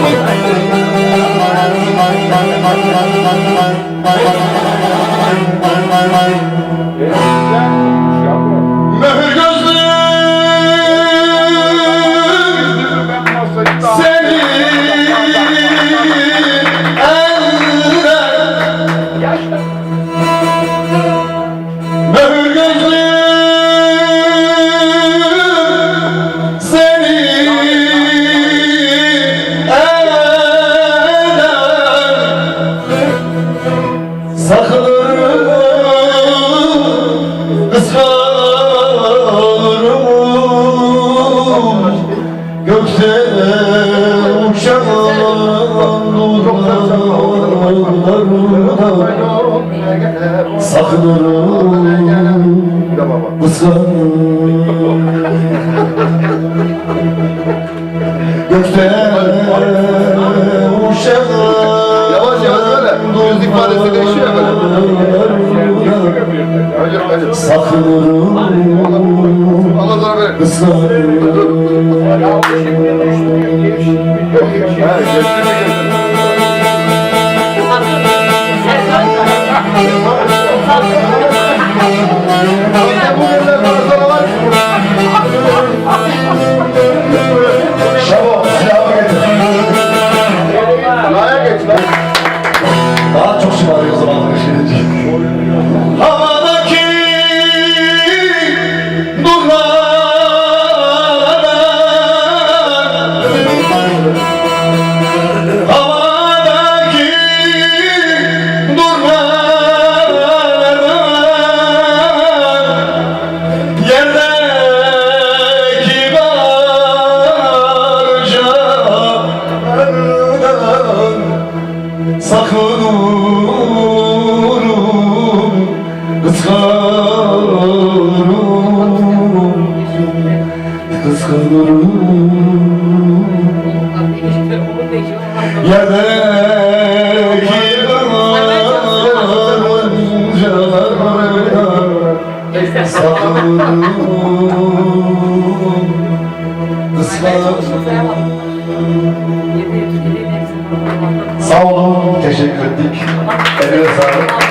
Bye. Gökte uçan nurlarından Sakınırım Kıskanırım Gökte uçan Yavaş yavaş böyle. Yüz ifadesi değişiyor ya böyle. Öyle öyle. Sakınırım Allah sana böyle. Kıskanırım Ha, gösterme, gösterme. Anne bu yerler bana sana var. Şabo silahımı getir Laya geç lan. Sakınırım Kıskanırım Kıskanırım Yerdeki barcalardan Sakınırım Kıskanırım Ettik. Eline sağlık.